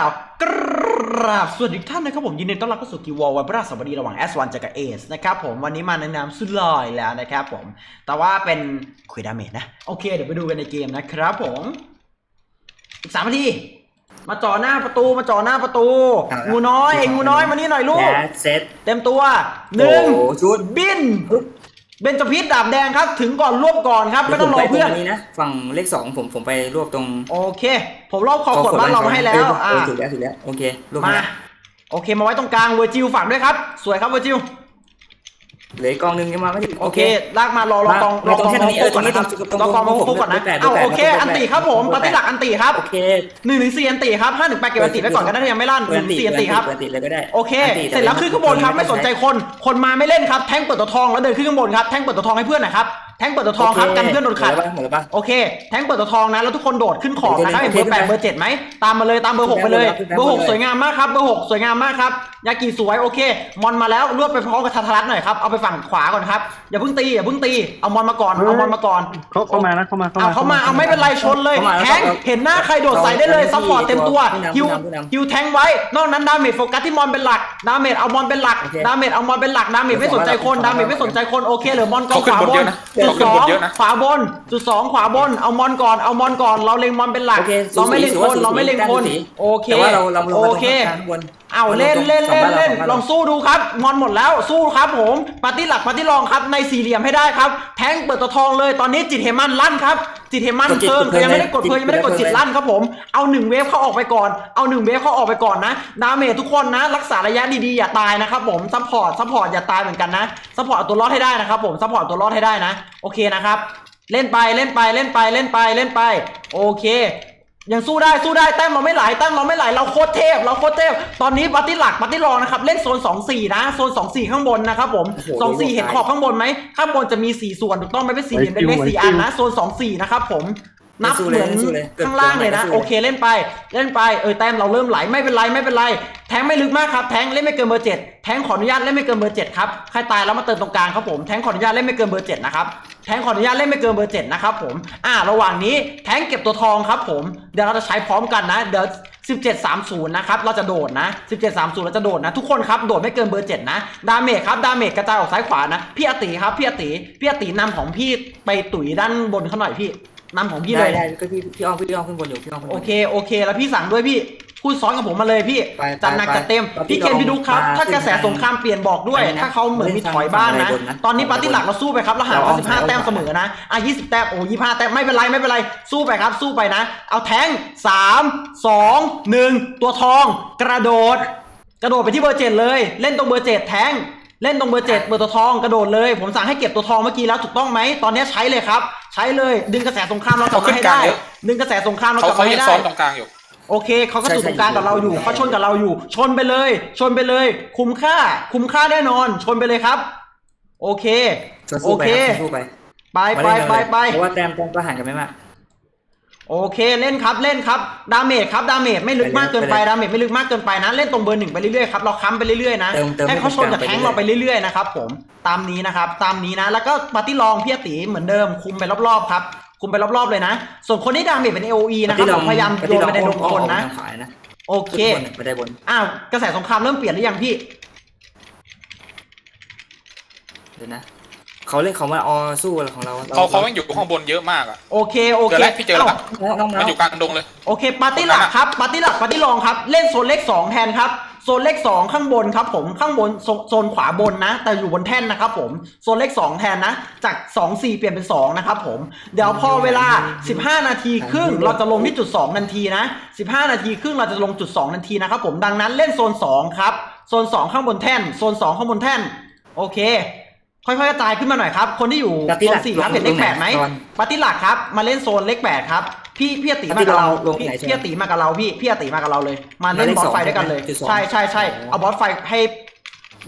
ล่าวกราบสวัสดีทุกท่านนะครับผมยินดีต้อนรับเข้าสู่กีวอลวันพฤหัสบดีระหว่าง S1 เจอกับ Ace นะครับผมวันนี้มาในนามสุดลอยแล้วนะครับผม แต่ว่าเป็นคุยดาเมจนะ โอเค เดี๋ยวไปดูกันในเกมนะครับผมอีกสามนาที มาจ่อหน้าประตูมาจ่อหน้าประตู ครับงูน้อยเองงูน้อยมานี่หน่อยลูกแคสเซ็ตเต็มตัวหนึ่งโอ้โหชุด บิน เบนจพิษดาบแดงครับ ถึงก่อนรวบก่อนครับไม่ต้องรอเพื่อนดี๋ยวผมไปตรงนี้นะฝั่งเลขสองผมผมไปรวบตรง โอเค ผมรอบขอบขวดบ้านเรามาให้แล้วเออ่าอถูกแล้วถูกแล้วโอเครวบมามาโอเคมาไว้ตรงกลางเวอร์จิลฝากด้วยครับ สวยครับเวอร์จิล เหลืออีกกองหนึงยังมาไม่ถึง โอเค ลากมารอรอกองรมาอกองตรงแค่มานี้โฟก่อนเออนะครับตรงนี้รอกองมาตรงนี้โฟก่อนนะ แปดเอาแปดโอเค แปดอันติครับผมแปปดฏิหลักอันติครับโอเคหนึ่งถึงสี่อันติครับห้าถึงแปดเก็บอันติไปก่อนก็ได้ถ้ายังไม่ลั่นหนึ่งถึงสี่อันติครับ เปิดติดเลยก็ได้โอเคนติเสร็จแล้วขึ้นข้างบนครับไม่สนใจคน คนมาไม่เล่นครับ แท่งเปิดตัวทองแล้วเดินขึ้นข้างบนครับ แท่งเปิดตัวทองให้เพื่อนหน่อยครับ แท่งเปิดตัวทองครับกันเพื่อนโดนขัดหมดแล้วปะหมดแล้วปะ โอเค แท่งเปิดตัวทองนะ แล้วทุกคนโดดขึ้นขอบนะครับโอเห็นเคเบอร์แปดโอเคเบอร์เจ็ดไหม ตามมาเลย ตามเบอร์หกไปเลยขึ้นไปเบอร์หกขึ้นไปสวยงามมากครับ เบอร์หกสวยงามมากครับ ยากิสวยโอเค มอนมาแล้วรวบไปพร้อมกับทัทรัตหน่อยครับ เอาไปฝั่งขวาก่อนครับ อย่าเพิ่งตีอย่าเพิ่งตี เอามอนมาก่อน เอามอนมาก่อนเขาเข้ามานะเข้ามาเอาเขามา เอาไม่เป็นไรชนเลยเข้ามาแล้วแทงครับเห็นหน้าใครโดดใส่ได้เลยเอาซัพพอร์ตเต็มตัวผู้นำฮิวผู้นำฮิวแทงไว้ นอกนั้นดาเมจโฟกัสที่มอนเป็นหลัก ดาเมจเอามอนเป็นหลักโอเคดาเมจเอามอนเป็นหลัก ดาเมจไม่สนใจคน ดาเมจไม่สนใจคนโอเคเหลือมอนกองเขาขึ้ขนวาบบนนเยอะนะจุดเขาขึ้สนอบนงเยอะนะขวาบนจุดสองขวาบน เอามอนก่อน เอามอนก่อน เราเล็งมอนเป็นหลักโอเคเราไม่เล็งสูคสีนเราไม่เล็งคนสูสีโอเคแต่ว่าเราเราเราโอเคข้างบน เอาเล่นเล่นสองเล่นบ้านเราเล่นสองบ้านลองสู้ดูครับมอนหมดแล้วสู้ครับผมปาร์ตี้หลักปาร์ตี้รองครับในสี่เหลี่ยมให้ได้ครับ แทงเปิดตัวทองเลยตอนนี้จิตเฮมันลั่นครับจิตเฮมันกดจิตเพิ่มกดเพลิยังนไม่ได้กดเพลินยังไม่ได้กดจิจิตตเพลินลั่นครับผมเอาหนึ่งเวฟเข้าออกไปก่อนเอาหนึ่งเวฟเข้าออกไปก่อนนะดาเมจทุกคนนะ รักษาระยะดีๆอย่าตายนะครับผมซัพพอร์ตซัพพอร์ตอย่าตายเหมือนกันนะซัพพอร์ตเอาตัวรอดให้ได้นะครับผมซัพพอร์ตตัวรอดให้ได้นะ โอเคนะครับเล่นไปเล่นไปเล่นไปเล่นไปเล่นไปโอเค ยังสู้ได้สู้ได้แต้มเราไม่ไหลแต้มเราไม่ไหลเราโคตรเทพ เราโคตรเทพ ตอนนี้ปาร์ตี้หลักปาร์ตี้รองนะครับ เล่นโซน 2 4 นะ โซน 2 4 ข้างบนนะครับผมโอ้โห2 4 เห็นขอบข้างบนไหมข้างบนจะมี 4 ส่วนถูกต้องไหมเป็นสี่เหลี่ยมเป็นเลขสี่อันนะ โซน 2 4 นะครับผม นับสู้เหเลยมือนสู้เลยเกิดข้างล่างเลยนะเกิดโอเคเล่นไป เล่นไปเออแต้มเราเริ่มไหลไม่เป็นไรไม่เป็นไร แทงไม่ลึกมากครับ แทงเล่นไม่เกินเบอร์เจ็ดแทงขออนุญาตเล่นไม่เกินเบอร์เจ็ดครับใครตายแล้วมาเติมตรงกลางครับผมแทงขออนุญาตเล่นไม่เกินเบอร์เจ็ดนะครับแทงขออนุญาตเล่นไม่เกินเบอร์เจ็ดนะครับผมอ่าระหว่างนี้แทงเก็บตัวทองครับผมเดี๋ยวเราจะใช้พร้อมกันนะเดี๋ยว1730 นะครับ เราจะโดดนะ 1730 เราจะโดดนะ ทุกคนครับ โดดไม่เกินเบอร์ 7 นะ ดาเมจครับ ดาเมจกระจายออกซ้ายขวานะ พี่อติครับ พี่อติ พี่อตินำของพี่ไปตุ๋ยด้านบนเขาหน่อยพี่ นำของพี่เลได้ย ได้ก็พี่พี่อ้อมพี่อ้อมขึ้นบนอยู่พี่อ้อมขึ้นบนโอเคโอเค แล้วพี่สั่งด้วยพี่พูดซ้อนกับผมมาเลยพี่ไปไปจัดหนักไปจัดเต็มไปพี่เคนพี่ดุ๊กครับมาถ้ากระแสขึ้นทางสงครามเปลี่ยนบอกด้วย ไปนะถ้าเขาเหมือนมีเล่นทางถอยบ้านนะฝั่งไหนบนนะตอนนี้ปาร์ตี้หลักเราสู้ไปครับเราห่างเรากันเอาสิบห้าเอาแต้มเสมอนะอะยี่สิบแต้มโอ้ยี่ห้าแต้มไม่เป็นไรไม่เป็นไรสู้ไปครับ สู้ไปนะ เอาแทงสามสองหนึ่งตัวทอง กระโดด กระโดดไปที่เบอร์เจ็ดเลย เล่นตรงเบอร์เจ็ดแทงเล่นตรงเบอร์เจ็ดเบอร์ตัวทองกระโดดเลย ผมสั่งให้เก็บตัวทองเมื่อกี้แล้วถูกต้องไหมตอนนี้ใช้เลยครับ ใช้เลยดึงกระแสสงครามเรากลับมาให้ได้ ดึงกระแสสงครามเรากเขาลับเขามายัให้งได้ซ้อนตรงกลางอยู่โอเคเขาก็ใช่สู่ตรงกลางกับเราอยู่ใช่เขาชนกับเราอยู่ ชนไปเลย ชนไปเลย คุ้มค่า คุ้มค่าแน่นอน ชนไปเลยครับ โอเคสู้โอสู้ไปเคครับสู้ไปไปมาไปเล่นไปกันเลยไปเพราะว่าแต้มแต้มก็ห่างกันไม่มาก โอเคเล่นครับเล่นครับดาเมจครับดาเมจไม่ลึกมากเกินไปไปเลยดาเมจไม่ลึกมากเกินไปนะ เล่นตรงเบอร์หนึ่งไปเรื่อยๆครับเราค้ำไปเรื่อยๆนะเติมเติมให้เขาชนกับไปแทเรื่งอยๆเราไปเรื่อยๆนะครับผมตามนี้นะครับตามนี้นะ แล้วก็ปาร์ตี้ลองพี่อติเหมือนเดิมคุมไปรอบๆครับคุมไปรอบๆเลยนะ ส่วนคนที่ดาเมจเป็น AOE นะครับผมพยายามโยนไปในดงคนนะขายนะโอเคขึ้นบนไปได้บนอ้าวกระแสสงครามเริ่มเปลี่ยนหรือยังพี่เดี๋ยวนะ เขาเล่นเขามาออสู้อะไรของเราเขาเขายังอยู่ข้างบนเยอะมากอะโอเคโอเจเคอแล้วพี่เจอแล้วอ้าวน้องน้องมันอยู่กลางดงเลย โอเคปาร์ตี้หลักครับปาร์ตี้หลักปาร์ตี้รองครับ เล่นโซนเลขสองแทนครับโซนเลขสองข้างบนครับผมข้างบนโซโซนขวาบนนะ แต่อยู่บนแท่นนะครับผมโซนเลขสองแทนนะ จากสองสี่เปลี่ยนเป็นสองนะครับผมเดี๋ยวพอเวลา15นาทีครึ่งเราจะลงที่จุดสองนาทีนะ15นาทีครึ่งเราจะลงจุดสองนาทีนะครับผมดังนั้นเล่นโซนสองครับโซนสองข้างบนแท่นโซนสองข้างบนแท่นโอเค ค่อยๆกระจายขึ้นมาหน่อยครับ คนที่อยู่ปาร์ตี้โซหลันกสี่ครับลงเห็นเลขแปดไหมตรงไหนปาร์ตี้หลักครับ มาเล่นโซนเลขแปดครับ พี่พี่อติมากับเราลงพี่ไหนใช่ไหมพี่อติมากับเราพี่พี่อติมากับเราเลย มาเล่นมาเล่นบอสสองไฟด้วยกันเลย จุดสอง ใช่ใช่ใช่เอาบอสไฟให้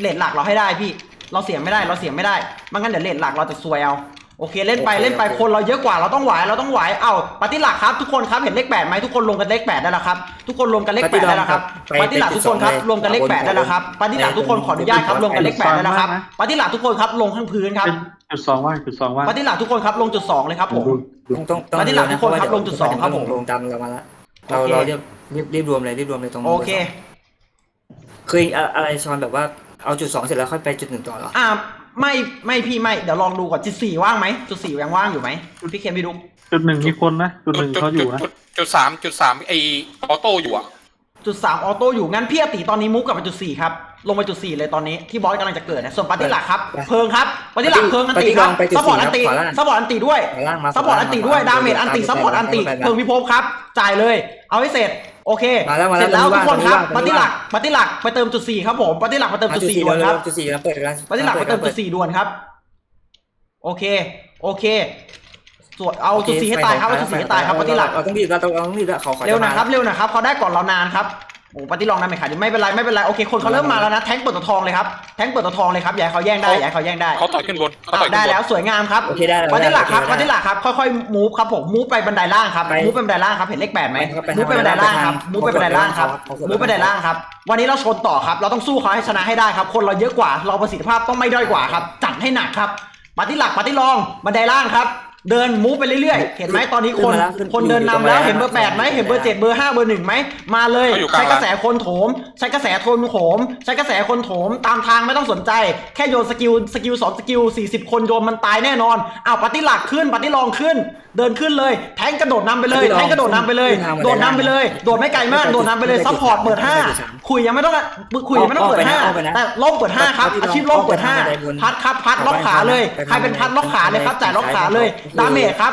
เลนหลักเราให้ได้พี่ เราเสียไม่ได้เราเสียไม่ได้ไม่งั้นเดี๋ยวเลนหลักเราจะซวยเอา โอเคเล่นไปเล่นไปคนเราเยอะกว่าเราต้องไหวเราต้องไหวเอ้าปาร์ตี้หลักครับทุกคนครับเห็นเลขแปดไหมทุกคนลงกันเลขแปดได้แล้วครับทุกคนลงกันเลขแปดได้แล้วครับไปปาร์ตี้หลักทุกคนครับไปลงกันเลขแปดได้แล้วครับปาร์ตี้หลักทุกคนขออนุญาตครับลงกันเลขแปดได้แล้วครับไปปาร์ตี้หลักทุกคนครับลงข้างพื้นครับจุดสองว่างจุดสองว่างปาร์ตี้หลักทุกคนครับลงจุดสองเลยครับผมต้องต้องต้องมาที่หลังทุกคนครับลงจุดสองครับผมลงตามเรามาแล้วเราโอเคเราเรียบรีบรีบรวมเลยรีบรวมเลยตรงโอเคคืออะอะไรชอนแบบว่าเอาจุดสองเสร็จแล้วค่อยไปจุดหนึ่งต่อเหรออ่า ไม่ไม่พี่ไม่เดี๋ยวลองดูก่อนจุดสี่ว่างไหมจุดสี่ยังว่างอยู่ไหมพี่เคนพี่ดุ๊กจุดหนึ่งมีคนนะจุดหจุดนึ่งจุดเขาอจุยู่ดนะจุดจุดสามจุดสามไอออโต้อยู่อะจุดสามออโต้อยู่งั้นพี่อติตอนนี้มุกกลับไปจุดสี่ครับลงไปจุดสี่เลยตอนนี้ที่บอสกำลังจะเกิดนะส่วนปาร์ตี้หลักครับเพิงครับปาร์ตี้หลักเพิงอันติครับซัพพอร์ตอันติซัพพอร์ตอันติด้วยขวาล่างมาซัพพอร์ตอันติด้วยดาเมจอันติซัพพอร์ตอันติเพิ่งพิภพครับจ่ายเลย เอาให้เสร็จ โอเคมาแล้วมาเสแล้วร็จแล้วทุกคนครับตปรงนี้ฏิหลัว่ากงปฏิหลักไปเติมจุดสี่ครับผมปฏิหลักไปเติมมาจุดจุดสี่สี่ด่วนครับจุดสี่แล้วเปิดกันปฏิหลักไปเติมจุดสี่ด่วนครับ โอเค โอเคสวดเอาจุดสี่ให้ตายครับเอาจุดสี่ให้ตายครับปฏิหลักเราต้องรีบเราต้องเราต้องรีบแล้วเขาเขาเร็วหนะครับเร็วหนะครับเขาได้ก่อนเรานานครับ โอ้ปฏิลองนะไม่ขาดไม่เป็นไรไม่เป็นไรโอเคคนเขาเริ่มมาแล้วนะแทงเปิดตัวทองเลยครับแทงเปิดตัวทองเลยครับอย่าให้เขาแย่งได้อย่าให้เขาแย่งได้เขาต่อยขึ้นบนเขาต่อยขึ้นได้บนแล้วสวยงามครับโอเคได้แล้วปฏิหลักครับได้ปฏิหลักครับค่อยๆมูฟครับผมมูฟไปบันไดล่างครับไปมูฟไปบันไดล่างครับเห็นเลขแปดไหมไปครับมูฟไปบันไดล่างครับไปทางมูฟไปบันไดล่างครับเขากดมูฟไปบันไดล่างครับ วันนี้เราชนต่อครับ เราต้องสู้เขาให้ชนะให้ได้ครับ คนเราเยอะกว่าเราประสิทธิภาพต้องไม่ด้อยกว่าครับจัดให้หนักครับปฏิหลักปฏิรองบันไดล่างครับ เดินมูฟไปเรื่อยๆ เห็นไหมตอนนี้คน ขึ้นมาแล้วขึ้นคนเดินนำแล้วอยู่ตรงเห็นเบอร์แปดไหมเห็นเบอร์เจ็ดเบอร์ห้าเบอร์หนึ่งไหม มาเลย เขาอยู่กลาง ใช้กระแสคนโถม ใช้กระแสโทนโถม ใช้กระแสคนโถม ตามทางไม่ต้องสนใจ แค่โยนสกิล สกิลสองสกิลสี่สิบคนโยนมันตายแน่นอนอ้าวปฏิหลักขึ้นปฏิรองขึ้น เดินขึ้นเลย แทงกระโดดนำไปเลยปฏิรองแทงกระโดดนำไปเลยขึ้นทางบันไดโดดนำไปเลย โดดไม่ไกลมาก โดดนำไปเลย ซัพพอร์ตเปิดห้าคุยยังไม่ต้องคุยยังไม่ต้องเปิดห้าเอาไปนะแต่ล่มเปิดห้าครับปฏิรองอาชีพล่มเปิดห้าเอาไปทางบันไดบนพัดครับพัดล็อกขาเลยไปทางใครเป็นพัดล็อกขาเลยครับจ่ายล็อกขาเลยไปทางดาเมจครับ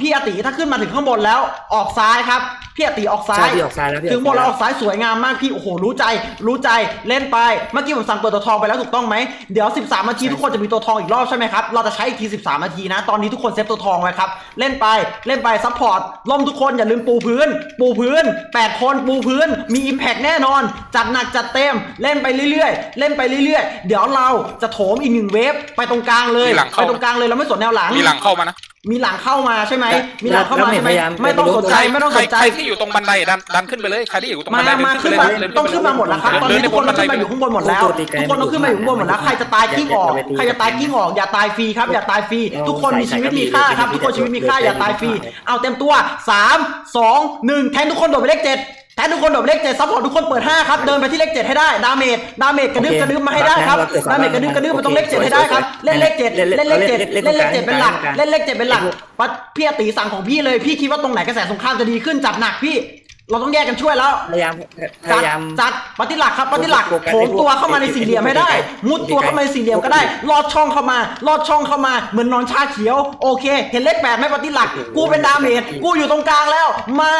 พี่อาติถ้าขึ้นมาถึงข้างบนแล้วออกซ้ายครับพี่อาติออกซ้าใช่ย พี่ออกซ้ายแล้วพี่ถึงบนอเราอกออกซ้ายสวยงามมากพี่โอ้โหรู้ใจ รู้ใจเล่นไปเมื่อกี้ผมสั่งเปิดตัวทองไปแล้วถูกต้องไหมเดี๋ยว 13 นาทีทุกคนจะมีตัวทองอีกรอบใช่ไหมครับเราจะใช้อีกที 13 นาทีนะ ตอนนี้ทุกคนเซฟตัวทองไว้ครับเล่นไปเล่นไปซัพพอร์ตล่มทุกคนอย่าลืมปูพื้น ปูพื้น 8 คนปูพื้น มี Impact แน่นอน จัดหนักจัดเต็มเล่นไปเรื่อยๆ เล่นไปเรื่อยๆ เดี๋ยวเราจะโถมอีกหนึ่งเวฟไปตรงกลางเลยมีหลังไปเข้าตรงกลางเลยเราไม่สนแนวหลัง มีหลังเข้ามานะ มีหลังเข้ามาใช่ไหมแล้วมีหลังเข้ามาแล้วใช่ไหมพยายามไม่ต้องสนใจไปดูไม่ต้องใครสนใจ ใครที่อยู่ตรงบันไดดันดันขึ้นไปเลย ใครที่อยู่ตรงมาบันไดมาเดิขึ้นไปมาเลยต้องขึ้นมาหมดแล้วครับ ตอนนี้ทุกคนต้องขึ้นมาอยู่ข้างบนหมดแล้ว ทุกคนต้องขึ้นมาอยู่ข้างบนหมดแล้ว ใครจะตายกิ้งออก ใครจะตายกิ้งออก อย่าตายฟรีครับ อย่าตายฟรี ทุกคนมีชีวิตมีค่าครับ ทุกคนชีวิตมีค่า อย่าตายฟรี เอาเต็มตัว3 2 1แทนทุกคนโดดไปเลขเจ็ด แทนทุกคนโดดไปเลขเจ็ดซัพพอร์ตทุกคนเปิดห้าครับเดินไปที่เลขเจ็ดให้ได้ดาเมจดาเมจกระดึ๊บกระดึ๊บมาให้ได้ครับดาเมจกระดึ๊บกระดึ๊บมาตรงเลขเจ็ดให้ได้ครับเล่นเลขเจ็ดเล่นเลขเจ็ดเล่นเลขเจ็ดเป็นหลักเล่นเลขเจ็ดเป็นหลักปัดพี่อตีสั่งของพี่เลยพี่คิดว่าตรงไหนกระแสสงครามจะดีขึ้นจับหนักพี่ เราต้องแยกกันช่วยแล้ว พยายามพจัดยายาม จัดปฏิหลักครับปฏิหลักโฟกัสโถมตัวเข้ามาในสี่เหลี่ยมให้ได้ มุดตัวเข้ามาในสี่เหลี่ยมก็ได้ ลอดช่องเข้ามา ลอดช่องเข้ามา เหมือนนอนชาเขียว โอเค เห็นเลขแปดไหมปฏิหลัก กูเป็นดาเมจ กูอยู่ตรงกลางแล้ว มา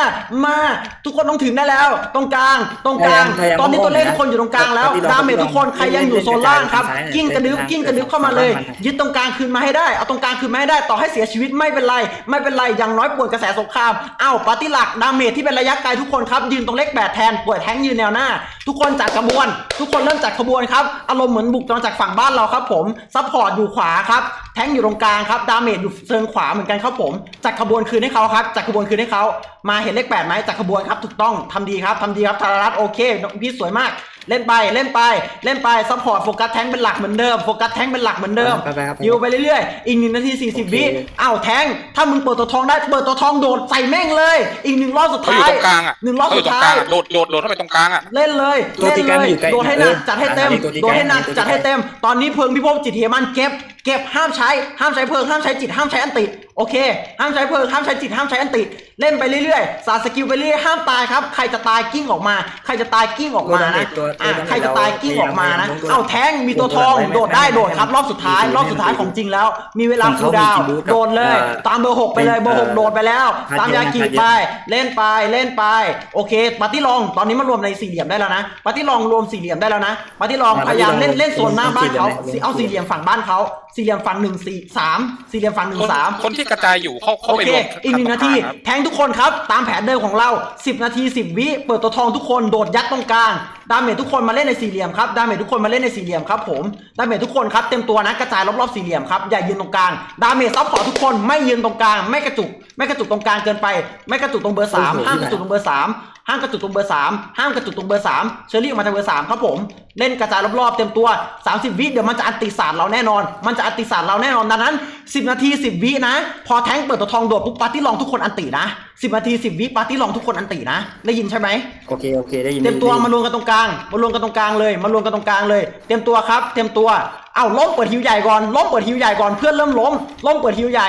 มา ทุกคนต้องถึงได้แล้ว ตรงกลาง ตรงกลาง พยายามตอนนี้ตัวเลขพยายามทุกคนอยู่ตรงกลางแล้ว ปฏิหลักดาเมจทุกคน ใครยังอยู่โซนล่างครับเล่นกิ้งกระดึ๊บเล่นกิ้งกระดึ๊บเข้ามาเลยเล่นยึดตรงกลางคืนมาให้ได้ เอาตรงกลางคืนมาให้ได้ ต่อให้เสียชีวิตไม่เป็นไร ไม่เป็นไร อย่างน้อยปวดกระแสสงครามอ้าวปฏิหลักดาเมจที่เป็นระยะไกลทุกคนครับยืนตรงเลขแปดแทนปวดแทงยืนแนวหน้า ทุกคนจัดขบวน ทุกคนเริ่มจัดขบวนครับอารมณ์เหมือนบุกมาจากฝั่งบ้านเราครับผมซัพพอร์ตอยู่ขวาครับแทงอยู่ตรงกลางครับดาเมจอยู่เชิงขวาเหมือนกันครับผมจัดขบวนคืนให้เขาครับจัดขบวนคืนให้เขามาเห็นเลขแปดไหมจัดขบวนครับถูกต้องทำดีครับทำดีครับธารรัตน์โอเคพี่สวยมาก เล่นไปเล่นไปเล่นไปซัพพอร์ตโฟกัสแทงเป็นหลักเหมือนเดิมโฟกัสแทงเป็นหลักเหมือนเดิมไปไปครับยิวไปเรื่อยๆอีกหนึ่งนาทีสี่สิบโอเควิอ้าวแทงถ้ามึงเปิดตัวทองได้เปิดตัวทองโดดใส่แม่งเลย อีกหนึ่งรอบสุดเขาอยู่ท้ายตรงกลางอะหนึ่งรอบเขาอสุยู่ดตรงท้ากลาย งอะโดดโดดโดดเข้าไปตรงกลางอะ เล่นเลยตัวเล่นตีเลกันยอยู่ใกล้โดดให้หนักเออจัดให้เต็มตัวตีกันโดดให้หนักตัวตีกัน จัดให้เต็ม ตอนนี้เพิงพิภพจิตเหียมันเก็บ เก็บห้ามใช้ห้ามใช้เพิงห้ามใช้จิตห้ามใช้อันติ โอเค ห้ามใช้เพิงห้ามใช้จิตห้ามใช้อันติ เล่นไปเรื่อยๆ สาดสกิลไปเรื่อยๆห้ามตายครับ ใครจะตายกิ้งออกมา ใครจะตายกิ้งออกมานะตัวอะตัวใครจะตายกิ้งออกมานะตัวเอาแท้งมีตัวทองไม่ไม่โดดได้ไม่โดดครับ รอบสุดท้ายไม่ไม่รอบสุดท้ายของจริงแล้ว มีเวลาของคูเขาลดาวน์มีกี่บูธกับโดนเลยเอ่อตามเบอร์หกไปเลยเบอร์หกเอ่อโดดไปแล้วพาร์ทตามยากิเดียวนะไป เล่นไปเล่นไป โอเคปาร์ตี้ลองตอนนี้มารวมในสี่เหลี่ยมได้แล้วนะปาร์ตี้ลองรวมสี่เหลี่ยมได้แล้วนะปาร์ตี้ลองอ่าพยายามเล่นปาร์ตี้ลองเล่นโซนหน้าบ้านเขาสี่เหลี่ยมเอาสี่เหลี่ยมฝั่งบ้านเขาสี่เหลี่ยมฝั่งหนึ่งสี่สามสี่เหลี่ยมฝั่งหนึ่คงนสามคนที่กระจายอยู่เขาเขาโอไปเค รวมอีกหนึ่งนาที ครับ แทงทุกคนครับ ตามแผนเดิมของเรา 10 นาที 10 วิ เปิดตัวทองทุกคน โดดยัดตรงกลาง ดาเมจทุกคนมาเล่นในสี่เหลี่ยมครับดาเมจทุกคนมาเล่นในสี่เหลี่ยมครับผมดาเมจทุกคนครับเต็มตัวนะกระจายรอบๆสี่เหลี่ยมครับอย่ายืนตรงกลางดาเมจซับพอร์ตทุกคนไม่ยืนตรงกลางไม่กระจุกไม่กระจุกตรงกลางเกินไป ไม่กระจุกตรงเบอร์สามโอ้โหห้ามกระจุกตรงเบอร์สามห้ามกระจุกตรงเบอร์สามห้ามกระจุกตรงเบอร์สามเชอรี่ออกมาทางเบอร์สามครับผมเล่นกระจายรอบๆเต็มตัว 30 วิเดี๋ยวมันจะอันติศาสตร์เราแน่นอน มันจะอันติศาสตร์เราแน่นอนดังนั้น 10 นาที 10 วินะ พอแทงเปิดตัวทองโดดปุ๊บปาร์ตี้ลองทุกคนอันตินะสิบนาทีสิบวิปาร์ตี้ลองทุกคนอันตินะได้ยินใช่ไหมโอเคโอเคได้ยินเตรียมตัวได้ยินมารวมกันตรงกลางมารวมกันตรงกลางเลยมารวมกันตรงกลางเลยเตรียมตัวครับ เตรียมตัวเอ้าล้มเปิดฮิวใหญ่ก่อนล้มเปิดฮิวใหญ่ก่อนเพื่อนเริ่มล้มล้มเปิดฮิวใหญ่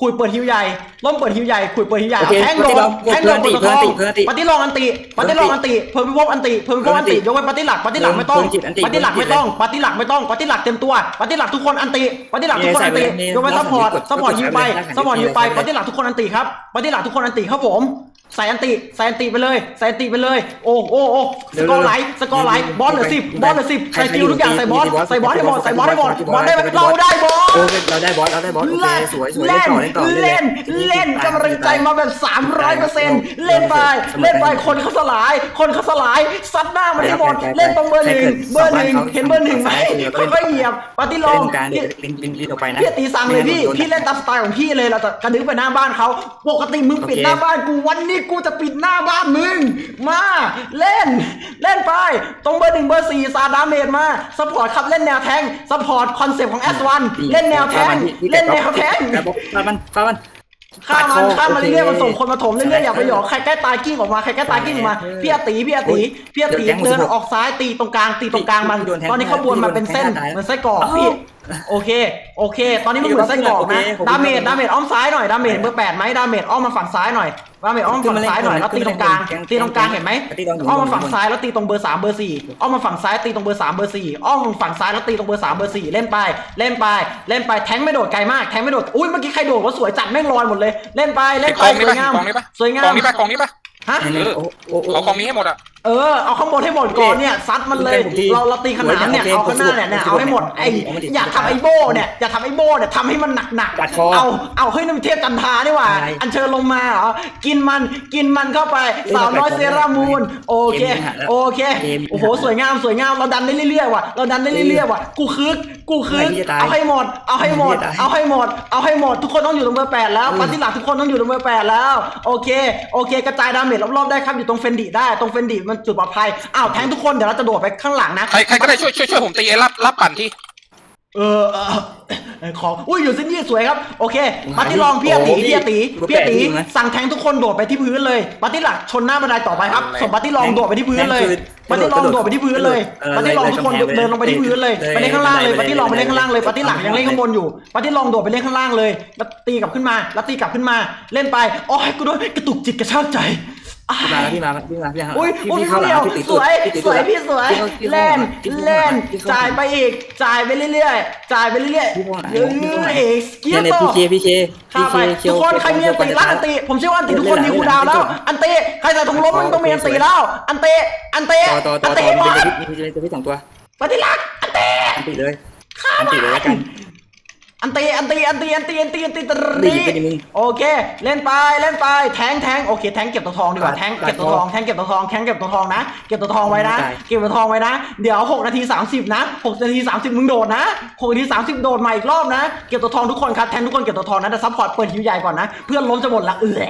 คุยเปิดฮิวใหญ่ล้มเปิดฮิวใหญ่คุยเปิดฮิวใหญ่โอเคแทงโดนแทงโดนเพื่บอนนติตัวทองเพื่อนติเพื่อนติปฏิลองอันติปฏิลองอันติเพิ่มพิภพอันติเพิ่มพิภพอันติยกเว้นปฏิหลักปฏิหลักไม่ต้องเพิ่มจิตอันติปฏิหลักไม่ต้องปฏิหลักไม่ต้องปฏิหลักเต็มตัวปฏิหลักทุกคนอันติปฏิหลักทุกคนอันติเออใส่ไว้ในยกเว้นในซัพพอร์ตกดซัพพอร์ตกดฮิวไปใส่ไว้ในซัพพอร์ตฮิวไปใส่ไว้ปฏิหลักทุกคนอันติครับปฏิหลักทุกคนอันติครับผมใส่อันติใส่อันติไปเลยใส่อันติไปเลย โอ้โอ้โอ้สกอร์ไลท์สกอร์ไลท์บอลเหลือสิบบอลเหลือสิบใส่สกิลทุกอย่างใส่บอลใส่บอลให้หมดใส่บอลให้หมดบอลได้ไหมเราได้บอลโอ้เราได้บอสเราได้บอสโอเคสวยสวยเล่นเล่นต่อเล่นต่อเล่นเล่นกำลังใจมาแบบ 300เปอร์เซ็นต์เล่นไปเล่นไปคนเขาสลาย คนเขาสลายซัดหน้ามันให้หมดเล่นตรงเบอร์หนึ่งเบอร์หนึ่งเห็นเบอร์หนึ่งไหมค่อยๆเหยียบปฏิลเล่องนการบินบินบินออกไปนะพี่ตีสั่งเลยพี่พี่เล่นตามสไตล์ของพี่เลยเราจะกระดึ๊บไปหน้าบ้านเขาปกติมึงปิดหน้าบ้านกูวันนี้กูจะปิดหน้าบ้านมึงมาเล่น เล่นไปตรงเบอร์หนึ่งเบอร์สี่ซาดาเมจมาสปอร์ตครับเล่นแนวแทงสปอร์ตคอนเซปต์ของ S1 เล่นแนวแทงเล่นแนวแทงฟามันฟามันข้ามมันข้ามมาเรื่อยๆมันส่งคนมาถมเรื่อยๆอย่าไปหยอกใครใกล้ตายกิ้งออกมาใครใกล้ตายกิ้งออกมาพี่อาตีพี่อาตีพี่อาตีเดินออกซ้ายตีตรงกลางตีตรงกลางมันตอนนี้ขบวนมันเป็นเส้นเหมือนไส้กรอกพี่ โอเค โอเค ตอนนี้มันเหมือนไส้กรอกนะ ดาเมจ ดาเมจอ้อมซ้ายหน่อย ดาเมจเบอร์แปดไหมดาเมจอ้อมมาฝั่งซ้ายหน่อย ดาเมจอ้อมฝั่งซ้ายหน่อย แล้วตีตรงกลาง ตีตรงกลางเห็นไหมอ้อมมาฝั่งซ้ายแล้วตีตรงเบอร์สามเบอร์สี่อ้อมมาฝั่งซ้ายตีตรงเบอร์สามเบอร์สี่อ้อมฝั่งซ้ายแล้วตีตรงเบอร์สามเบอร์สี่เล่นไป เล่นไป เล่นไป แทงไม่โดดไกลมาก แทงไม่โดด อุ้ยเมื่อกี้ใครโดดว่าสวยจัดแม่งลอยหมดเลย เล่นไป เล่นไอ้ไปกองนี้สวยปะงามกองนี้ปะสวยงากอมงนี้ปะกองนี้ปะฮะโอ้โอ้เอากองนี้ให้หมดอะ เออเอาข้างบนให้หมดก่อนเนี่ยซัดมันเลยเราเราตีขนานเนี่ยเอาข้างหน้าเนี่ยเนี่ยเอาให้หมดไออยากทำไอโบเนี่ยอยากทำไอโบเนี่ยทำให้มันหนักหนักๆเอาเอาเฮ้ยนั่นมันเทพจันทรานี่หว่า อันเชิญลงมาเหรอกินมันกินมันเข้าไปสาวน้อยเซรามูนโอเคโอเคโอ้โหสวยงามสวยงามเราดันได้เรื่อยๆว่ะเราดันได้เรื่อยๆว่ะกูคึกกูคึกเอาให้หมด เอาให้หมด เอาให้หมด เอาให้หมดทุกคนต้องอยู่ตรงเบอร์แปดแล้วปาร์ตี้หลักทุกคนต้องอยู่ตรงเบอร์แปดแล้วโอเคโอเค กระจายดาเมจรอบๆได้ครับอยู่ตรงเฟนดิได้ตรงเฟนดิมันจุดปลอดภัยอ้าวแทงทุกคนเดี๋ยวเราจะโดดไปข้างหลังนะใครใครก็ได้ช่วยช่วยช่วยผมตีไอ้รับรับปั่นที่เออเออเออขออุ้ยอยู่ซินยี่สวยครับโอเคปาร์ตี้ลองพี่อาตีพี่อาตีพี่อาตีสั่งแทงทุกคนโดดไปที่พื้นเลยปาร์ตี้หลักชนหน้าบันไดต่อไปครับส่งปาร์ตี้ลองโดดไปที่พื้นเลยปาร์ตี้ลองโดดไปที่พื้นเลยปาร์ตี้ลองทุกคนเดินลงไปที่พื้นเลยไปเล่นข้างล่างเลยปาร์ตี้ลองไปเล่นข้างล่างเลยปาร์ตี้หลักยังเล่นข้างบนอยู่ปาร์ตี้ลองโดดไปเล่นข้างล่างเลยแล้วตีกลับขึ้นมาแล้วตีกลับขึ้นมาเล่นไปโอ้ยกูโดนกระตุกจิตกระชากใจอ้าย พี่มาแล้วพี่มาพี่มาพี่มาอุ้ยพี่อุ้ยพี่เข้าหลัเดีงยวพี่ติดสวยพี่ติดสวยพี่สวยพี่เข้าเล่นพี่เข้าเล่นพี่เข้าจ่ายไปอีก จ่ายไปเรื่อยๆ จ่ายไปเรื่อยพี่เข้าหลังๆเยอะพี่เข้าหลัง เอกสกิเนี่ยลเนี่ยโตพี่เคพี่เคข้าไปพี่เคทุกคนใครมีอันติละอันติ ผมเชื่อว่าอันติทุกคนมีคูลดาวน์แล้ว อันติใครใส่ถุงลมมันต้องมีอันติแล้ว อันติอันติต่อต่อต่อัอนติต่อหมมีดเป็นมีเป็นพี่สองตัวปฏิลักษ์อันติ อันติเลยฆ่าอันติเลยแล้วมักันน อันตีอันตีอันตีอันตีอันตีอันตีตรดีนี้ไปดิมึงโอเค เล่นไปเล่นไปแทงแทงโอเคแทงเก็บตัวทองดีกว่าตัดแทงตัดเก็บตัวทองแทงเก็บตัวทองแทงเก็บตัวทองนะเก็บตัวทองไว้นะไม่ได้เก็บตัวทองไว้นะเดี๋ยว6นาที30นะ6นาที30มึงโดดนะ6นาที30โดดใหม่อีกรอบนะเก็บตัวทองทุกคนครับแทงทุกคนเก็บตัวทองนะแต่ซัพพอร์ตเปิดฮิวใหญ่ก่อนนะเพื่อนล้มจะหมดละเออ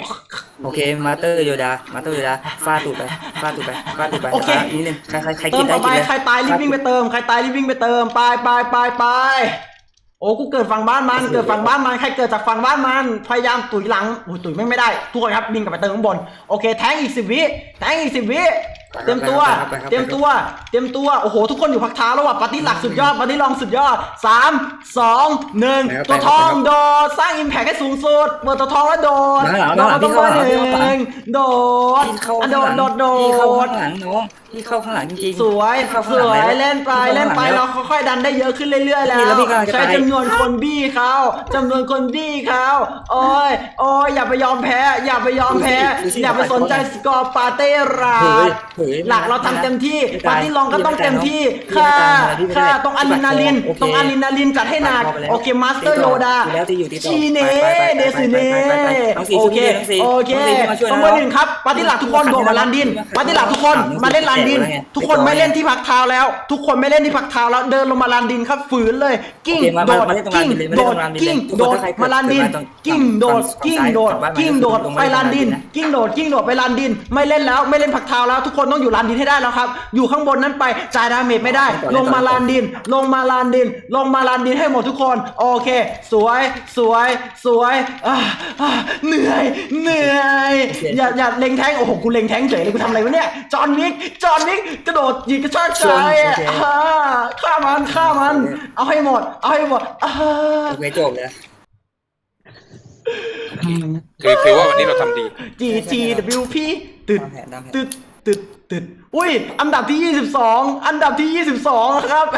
โอเคมาสเตอร์โยดามาสเตอร์โยดาฟาดตูดไปฟาดตูดไปฟาดตูดไปโอเคนิดนึงใครใครใครเติกิมนได้ต่อไปกินเลยใครตายรีบวิ่งไปเติมใครตายรีบวิ่งไปเติมไปไปไปไป โอ้กูเกิดฝั่งบ้านมันเกิดฝั่งบ้านมันใครเกิดจากฝั่งบ้านมันพยายามตุ๋ยหลังอุ้ยตุ๋ยไม่งไม่ได้ทุกคนครับบินกลับไปเติมข้างบนโอเคแทงอีกสิบวิแทงอีกสิบวิเตรียมตัว เตรียมตัว เตรียมตัวโอ้โหทุกคนอยู่พักเท้าแล้วว่ะปาร์ตี้หลักสุดยอดปาร์ตี้รองสุดยอดสามสองหนึ่งตัวทองโดดสร้างอิมแพคให้สูงสุดเปิดตัวทองแล้วโดดโดดมาตัวหนึ่งโดดพี่เข้าอะข้างโดหลัดงโดดโดพี่เข้าด ข้างหลังน้องพี่เข้าข้างหลังจริงๆ สวยพี่เข้าสข้างหลังวยแวเล่นไปพี่เล่นข้างหไปงเราค่อยๆดันได้เยอะขึ้นเรื่อยๆแล้นี่วแล้วพี่กำลังจะใช้ตายจำนวนคนบี้เขาจำนวนคนบี้เขาโอ้ยโอ้ยอย่าไปยอมแพ้ อย่าไปยอมแพ้ดูสิอย่าไปสนใจสกอร์ปาเต้ราเฮ้ยเฮ้ยหลักเราทำเต็มที่ไม่ปาตายร์ตี้ลองก็ต้องเต็มที่พี่ค่าไม่ตายพี่ไม่ค่าได้ต้องอะดรีนาลินโอเคต้องอะดรีนาลินจัดให้หนักตัดคอไปแล้วโอเคมาสเตอร์ตีโยต่อดาตีแล้วตีอยู่ตีต่อชีเน่ไปไปไปไปเดซิเน่ไปไปไปไปน้องสี่โอเคน้องสี่โอเคน้องสี่มาช่วยต้องนะเบอร์หนึ่งครับปาร์ตี้หลักทุกคนโดดมาลานดินปาร์ตี้หลักทุกคนมาเล่นลานดิน ทุกคนไม่เล่นที่พักเท้าแล้ว ทุกคนไม่เล่นที่พักเท้าแล้ว เดินลงมาลานดินครับฝืนเลย กิ้งโอเคมาโดดมาเล่นตรงกิ้งลานดินเลยโดดมาเล่นตรงลานดิน กิ้งทุกโดคนดถ้าใครมาลานดินเกิดมาตรงกิ้งโดดฝั่งกิ้งซ้ายโดดฝั่งบ้านกิ้งโดดลงไปมาลานดินลานดินนะกิ้งโดดกิ้งโดดไปลานดิน ไม่เล่นแล้วไม่เล่นพักเท้าแล้ว ทุกคนต้องอยู่ลานดินให้ได้แล้วครับ อยู่ข้างบนนั้นไปจ่ายดาเมจไม่ได้ ลงมาลานดิน ลงมาลานดิน ลงมาลานดินให้หมดทุกคน โอเค สวยสวยสวยอ่าอ่าเหนื่อยเหนื่อยอย่าอย่าเล็งแทงโอ้โหกูเล็งแทงเฉยเลยกูทำอะไรวะเนี่ยจอห์นวิกจอห์นวิกกระโดดยิงกระชากใจอะอ่าฆ่ามันฆ่ามัน เอาให้หมด เอาให้หมดอ่าโอเคจบเลยคือถือว่าวันนี้เราทำดี GGWP ตึดตามแผนตามแผน ตึดตึดตึดอุ้ย อันดับที่ 22 อันดับที่ 22นะครับ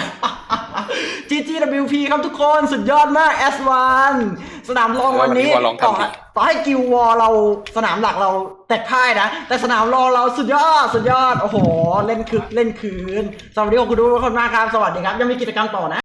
GGWP ครับทุกคนสุดยอดมาก S1 สนามรองวันนี้เออวันนี้วอลลองทำต่อดีต่อให้กิววอลเราสนามหลักเราแตกพ่ายนะ แต่สนามรองเราสุดยอดสุดยอด โอ้โห เล่นคึกเล่นคืนสวัสดีขอบคุณทุกคนมากครับ สวัสดีครับ ยังมีกิจกรรมต่อนะ